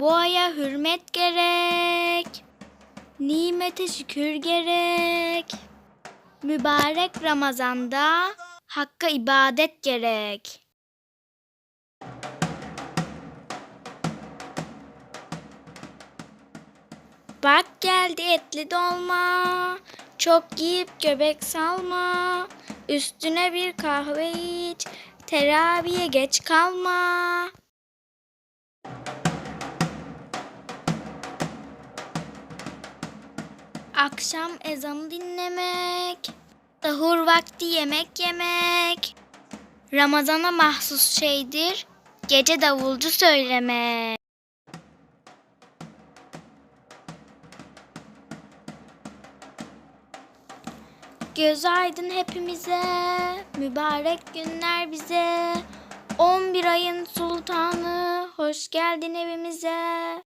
Bu aya hürmet gerek. Nimete şükür gerek. Mübarek Ramazan'da Hakka ibadet gerek. Bak geldi etli dolma. Çok giyip göbek salma. Üstüne bir kahve iç. Teraviye geç kalma. Akşam ezanı dinlemek. Sahur vakti yemek yemek. Ramazana mahsus şeydir. Gece davulcu söylemek. Göz aydın hepimize, mübarek günler bize. 11 ayın sultanı, hoş geldin evimize.